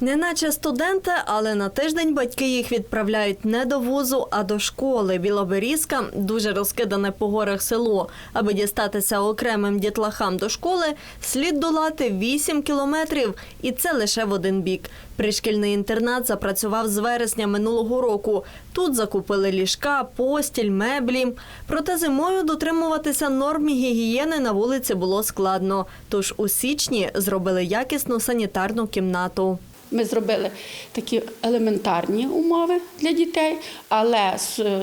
Неначе студенти, але на тиждень батьки їх відправляють не до вузу, а до школи. Білоберізка – дуже розкидане по горах село. Аби дістатися окремим дітлахам до школи, слід долати 8 кілометрів, і це лише в один бік. Пришкільний інтернат запрацював з вересня минулого року. Тут закупили ліжка, постіль, меблі. Проте зимою дотримуватися норм гігієни на вулиці було складно. Тож у січні зробили якісну санітарну кімнату. Ми зробили такі елементарні умови для дітей, але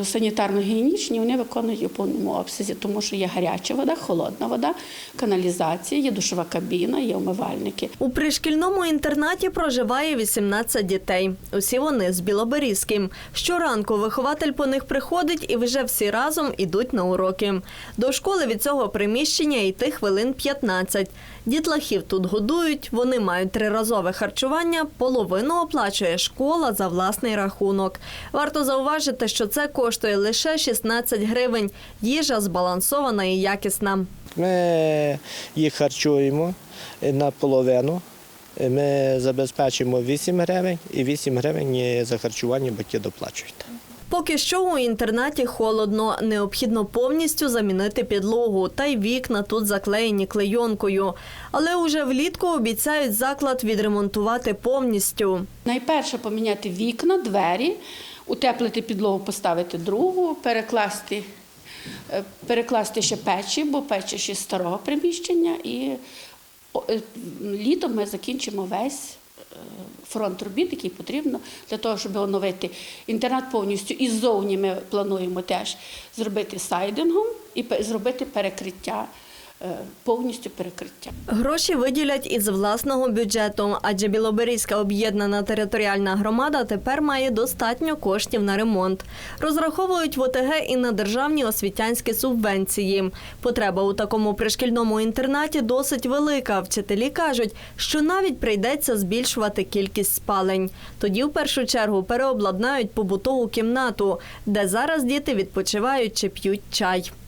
санітарно-гігієнічні вони виконують у повному обсязі, тому що є гаряча вода, холодна вода, каналізація, є душова кабіна, є умивальники. У пришкільному інтернаті проживає 18 дітей. Усі вони з Білоберізьким. Щоранку вихователь по них приходить і вже всі разом ідуть на уроки. До школи від цього приміщення йти хвилин 15. Дітлахів тут годують, вони мають триразове харчування, половину оплачує школа за власний рахунок. Варто зауважити, що це коштує лише 16 гривень. Їжа збалансована і якісна. Ми їх харчуємо наполовину. Ми забезпечимо 8 гривень і 8 гривень за харчування батьки доплачують. Поки що у інтернаті холодно, необхідно повністю замінити підлогу, та й вікна тут заклеєні клейонкою. Але уже влітку обіцяють заклад відремонтувати повністю. Найперше поміняти вікна, двері, утеплити підлогу, поставити другу, перекласти, е, перекласти ще печі, бо печі ще старого приміщення. І е, літом ми закінчимо весь фронт робіт, який потрібно для того, щоб оновити інтернат повністю. І ззовні ми плануємо теж зробити сайдингом і зробити перекриття, повністю перекриття. Гроші виділять із власного бюджету, адже Білоберізька об'єднана територіальна громада тепер має достатньо коштів на ремонт. Розраховують в ОТГ і на державні освітянські субвенції. Потреба у такому пришкільному інтернаті досить велика. Вчителі кажуть, що навіть прийдеться збільшувати кількість спалень. Тоді в першу чергу переобладнають побутову кімнату, де зараз діти відпочивають чи п'ють чай.